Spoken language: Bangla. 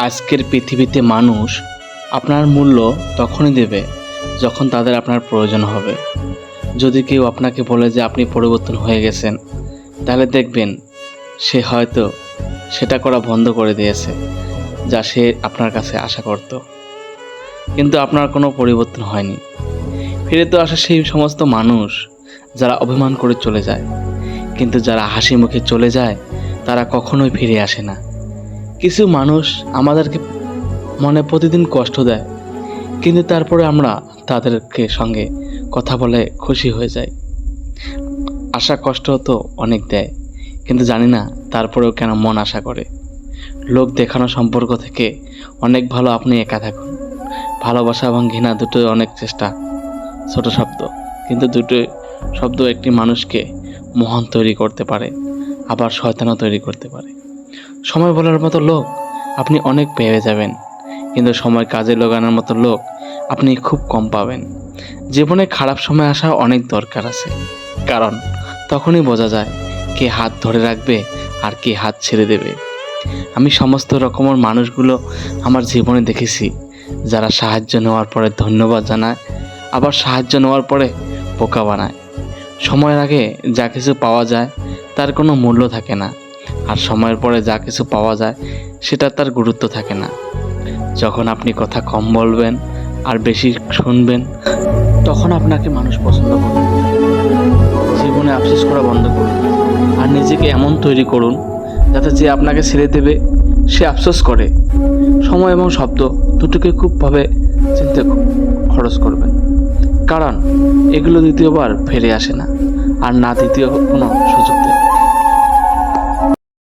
আজকের পৃথিবীতে মানুষ আপনার মূল্য তখনই দেবে যখন তাদের আপনার প্রয়োজন হবে। যদি কেউ আপনাকে বলে যে আপনি পরিবর্তন হয়ে গেছেন, তাহলে দেখবেন সে হয়তো সেটা করা বন্ধ করে দিয়েছে, যা সে আপনার কাছে আশা করত। কিন্তু আপনার কোনো পরিবর্তন হয়নি। ফিরে তো আসা সেই সমস্ত মানুষ যারা অভিমান করে চলে যায়। কিন্তু যারা হাসি মুখে চলে যায়, তারা কখনোই ফিরে আসে না। কিছু মানুষ আমাদেরকে মনে প্রতিদিন কষ্ট দেয়, কিন্তু তারপরে আমরা তাদেরকে সঙ্গে কথা বলে খুশি হয়ে যাই। আশা কষ্ট তো অনেক দেয়, কিন্তু জানি না তারপরেও কেন মন আশা করে। লোক দেখানো সম্পর্ক থেকে অনেক ভালো আপনি একা থাকুন। ভালোবাসা এবং ঘৃণা দুটোই অনেক চেষ্টা, ছোট শব্দ, কিন্তু দুটো শব্দ একটি মানুষকে মহান তৈরি করতে পারে, আবার শয়তানও তৈরি করতে পারে। সময় বলার মতো লোক আপনি অনেক পেয়ে যাবেন। কিন্তু সময় কাজে লাগানোর মতো লোক আপনি খুব কম পাবেন। জীবনে খারাপ সময় আসা অনেক দরকার আছে। কারণ তখনই বোঝা যায় কে হাত ধরে রাখবে আর কে হাত ছেড়ে দেবে। আমি সমস্ত রকমের মানুষগুলো আমার জীবনে দেখেছি, যারা সাহায্য নেওয়ার পরে ধন্যবাদ জানায়, আবার সাহায্য নেওয়ার পরে পোকা বানায়। সময়ের আগে যা কিছু পাওয়া যায়, তার কোনো মূল্য থাকে না। আর সময়ের পরে যা কিছু পাওয়া যায়, সেটা তার গুরুত্ব থাকে না। যখন আপনি কথা কম বলবেন আর বেশি শুনবেন, তখন আপনাকে মানুষ পছন্দ করবে। জীবনে আফসোস করা বন্ধ করুন আর নিজেকে এমন তৈরি করুন যাতে যে আপনাকে ছেড়ে দেবে, সে আফসোস করে। সময় এবং শব্দ দুটোকে খুবভাবে চিন্তা খরচ করবেন। কারণ এগুলো দ্বিতীয়বার ফিরে আসে না, আর না দ্বিতীয় কোনো সুযোগ দেয়